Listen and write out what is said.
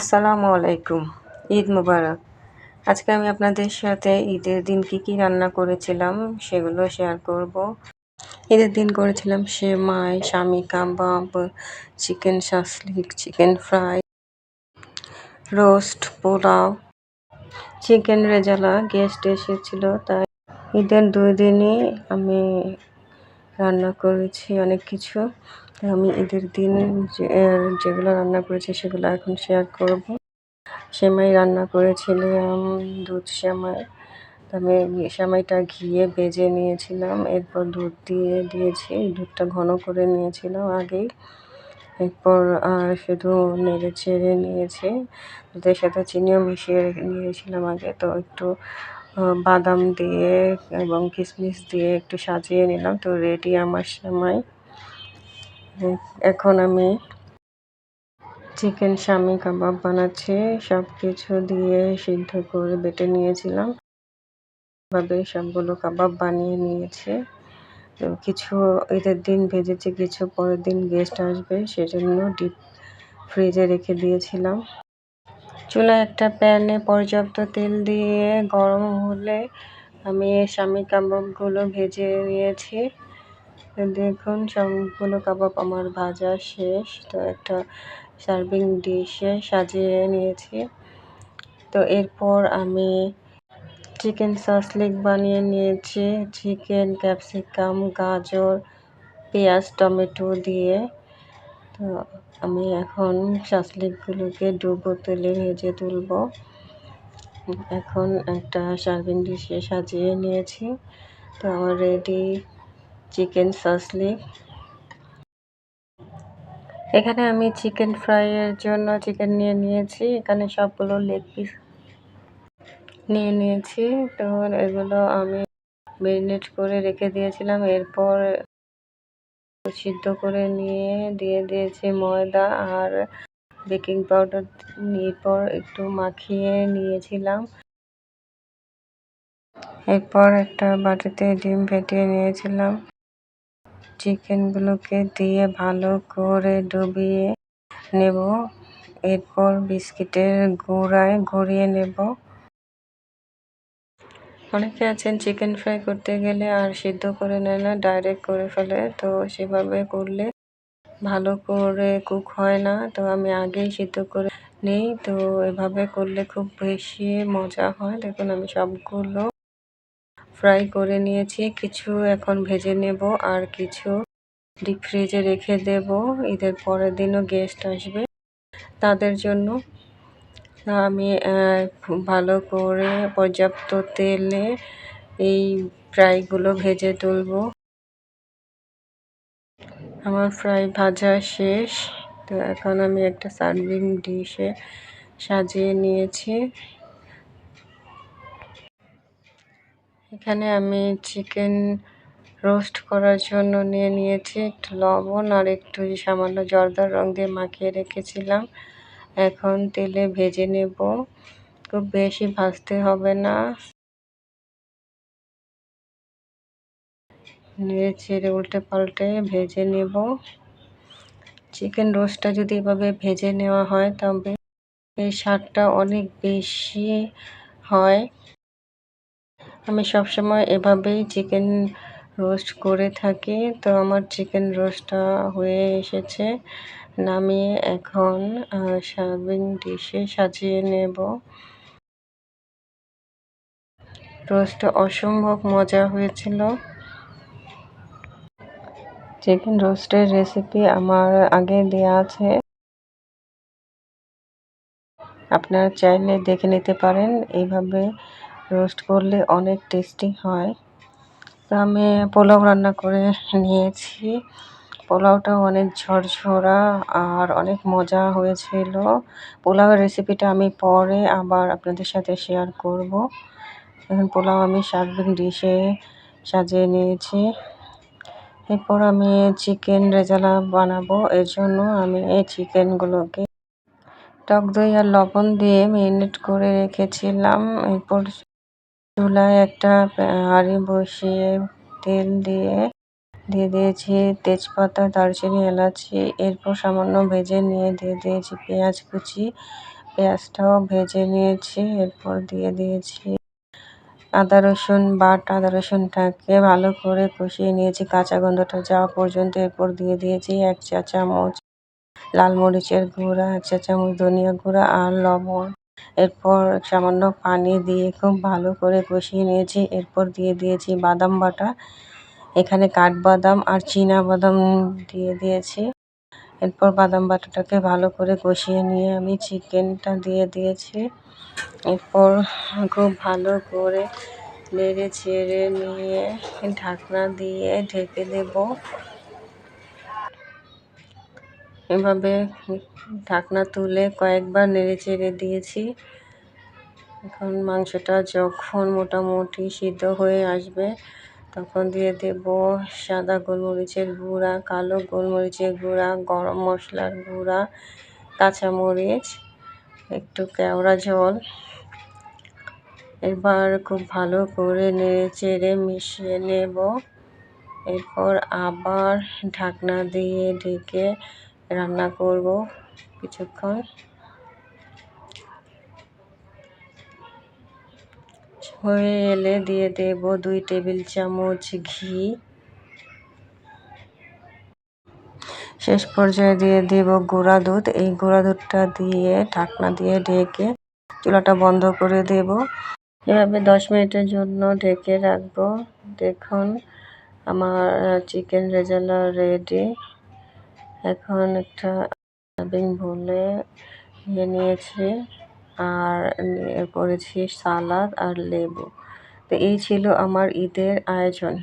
আসসালামু আলাইকুম, ঈদ মুবারক। আজকে আমি আপনাদের সাথে ঈদের দিন কি কি রান্না করেছিলাম সেগুলো শেয়ার করব। ঈদের দিন করেছিলাম সেমাই shami kebab, chicken shashlik chicken fry, roast, pulao, chicken rezala, guest এসেছিল, তাই ঈদের দুই দিনই আমি রান্না করেছি অনেক কিছু। আমি ঈদের দিন যেগুলো রান্না করেছি সেগুলো এখন শেয়ার করব। সেমাই রান্না করেছিলাম, দুধ সেমাই। তবে সেমাইটা ঘিয়ে ভেজে নিয়েছিলাম, এরপর দুধ দিয়ে দিয়েছি। দুধটা ঘন করে নিয়েছিলাম আগেই। এরপর শুধু নেড়ে চেড়ে নিয়েছি। দুধের সাথে চিনিও মিশিয়ে নিয়েছিলাম আগে, তো একটু বাদাম দিয়ে এবং কিশমিশ দিয়ে একটু সাজিয়ে নিলাম। তো রেডি আমার সেমাই। এখন আমি চিকেন স্বামী কাবাব বানাচ্ছি। সব কিছু দিয়ে সিদ্ধ করে বেটে নিয়েছিলাম। ভাবে সবগুলো কাবাব বানিয়ে নিয়েছে। তো কিছু ঈদের দিন ভেজেছি, কিছু পরের দিন গেস্ট আসবে, সেজন্য ডিপ ফ্রিজে রেখে দিয়েছিলাম। চুলায় একটা প্যানে পর্যাপ্ত তেল দিয়ে গরম হলে আমি স্বামী কাবাবগুলো ভেজে নিয়েছি। দেখুন, সবগুলো কাবাব আমার ভাজা শেষ। তো একটা সার্ভিং ডিশে সাজিয়ে নিয়েছি। তো এরপর আমি চিকেন সসলিক বানিয়ে নিয়েছি। চিকেন, ক্যাপসিকাম, গাজর, পেঁয়াজ, টমেটো দিয়ে। তো আমি এখন সসলিকগুলোকে ডুবো তেলে ভেজে তুলব। এখন একটা সার্ভিং ডিশে সাজিয়ে নিয়েছি। তো আমার রেডি চিকেন সসলিক এখানে আমি চিকেন ফ্রাইয়ের জন্য চিকেন নিয়ে নিয়েছি। এখানে সবগুলো লেগ পিস নিয়ে নিয়েছি। তো এগুলো আমি ম্যারিনেট করে রেখে দিয়েছিলাম। এরপর সিদ্ধ করে নিয়ে, দিয়ে দিয়েছি ময়দা আর বেকিং পাউডার। এরপর একটু মাখিয়ে নিয়েছিলাম। এরপর একটা বাটিতে ডিম ফেটিয়ে নিয়েছিলাম। চিকেনগুলোকে দিয়ে ভালো করে ডুবিয়ে নেব। এরপর বিস্কিটের গুঁড়ায় গড়িয়ে নেব। অনেকে আছেন চিকেন ফ্রাই করতে গেলে আর সিদ্ধ করে নেয় না ডাইরেক্ট করে ফেলে। তো সেভাবে করলে ভালো করে কুক হয় না। তো আমি আগেই সিদ্ধ করে নেই। তো এভাবে করলে খুব বেশি মজা হয়। দেখুন, আমি সবগুলো ফ্রাই করে নিয়েছি। কিছু এখন ভেজে নেব আর কিছু ডিপ ফ্রিজে রেখে দেব। ঈদের পরের দিনও গেস্ট আসবে। তাদের জন্য আমি ভালো করে পর্যাপ্ত তেলে এই ফ্রাইগুলো ভেজে তুলব। আমার ফ্রাই ভাজা শেষ। তো এখন আমি একটা সার্ভিং ডিশে সাজিয়ে নিয়েছি। এখানে আমি চিকেন রোস্ট করার জন্য নিয়ে নিয়েছি। একটু লবণ আর একটু সামান্য জর্দার রং দিয়ে মাখিয়ে রেখেছিলাম। এখন তেলে ভেজে নেব। খুব বেশি ভাজতে হবে না। নেড়ে ছেড়ে উল্টে পাল্টে ভেজে নেব। চিকেন রোস্টটা যদি এভাবে ভেজে নেওয়া হয়, তবে এই স্বাদটা অনেক বেশি হয়। আমি সবসময় এভাবেই চিকেন রোস্ট করে থাকি। তো আমার চিকেন রোস্টটা হয়ে এসেছে। নামিয়ে এখন সার্ভিং ডিশে সাজিয়ে নেব। রোস্টটা অসম্ভব মজা হয়েছিল। চিকেন রোস্টের রেসিপি আমার আগে দেওয়া আছে। আপনারা চাইলে দেখে নিতে পারেন। এইভাবে রোস্ট করলে অনেক টেস্টি হয়। তো আমি পোলাও রান্না করে নিয়েছি। পোলাওটাও অনেক ঝরঝরা আর অনেক মজা হয়েছিল। পোলাওয়ের রেসিপিটা আমি পরে আবার আপনাদের সাথে শেয়ার করব। এখন পোলাও আমি সার্ভিং ডিশে সাজিয়ে নিয়েছি। এরপর আমি চিকেন রেজালা বানাবো। এর জন্য আমি এই চিকেনগুলোকে টক দই আর লবণ দিয়ে মেরিনেট করে রেখেছিলাম। এরপর চুলায় একটা হাঁড়ি বসিয়ে তেল দিয়ে দিয়ে দিয়েছি, তেজপাতা, দারচিনি, এলাচি, এরপর সামান্য ভেজে নিয়ে দিয়ে দিয়েছি পেঁয়াজ কুচি। পেঁয়াজটাও ভেজে নিয়েছি, এরপর দিয়ে দিয়েছি আদা, রসুন বাটা। আদা, রসুনটাকে ভালো করে কষিয়ে নিয়েছি, কাঁচা গন্ধটা যাওয়া পর্যন্ত। এরপর দিয়ে দিয়েছি এক চা চামচ লাল মরিচের গুঁড়া, এক চা চামচ ধনিয়া গুঁড়া আর লবণ। এরপর সামান্য পানি দিয়ে খুব ভালো করে কষিয়ে নিয়েছি। এরপর দিয়ে দিয়েছি বাদাম বাটা। এখানে কাঠবাদাম আর বাদাম দিয়ে দিয়েছি। এরপর বাদাম বাটাটাকে ভালো করে কষিয়ে নিয়ে আমি চিকেনটা দিয়ে দিয়েছি। এরপর খুব ভালো করে নেড়ে চেড়ে নিয়ে ঢাকনা দিয়ে ঢেকে দেব। এভাবে ঢাকনা তুলে কয়েকবার নেড়ে চেড়ে দিয়েছি। এখন মাংসটা যখন মোটামুটি সিদ্ধ হয়ে আসবে তখন দিয়ে দেব সাদা গোলমরিচের গুঁড়া, কালো গোলমরিচের গুঁড়া, গরম মশলার গুঁড়া কাঁচামরিচ একটু কেওড়া জল এবার খুব ভালো করে নেড়ে চেড়ে মিশিয়ে নেব। এরপর আবার ঢাকনা দিয়ে ঢেকে রান্না করব কিছুক্ষণ। হয়ে এলে দিয়ে দেব দুই টেবিল চামচ ঘি। শেষ পর্যায়ে দিয়ে দেব গুঁড়া দুধ। এই গুঁড়া দুধটা দিয়ে, ঢাকনা দিয়ে ঢেকে চুলাটা বন্ধ করে দেব। এভাবে দশ মিনিটের জন্য ঢেকে রাখব। দেখুন, আমার চিকেন রেজালা রেডি এখন একটা বলে নিয়ে নিয়েছি। আর করেছি সালাদ আর লেবু। তো এই ছিল আমার ঈদের আয়োজন।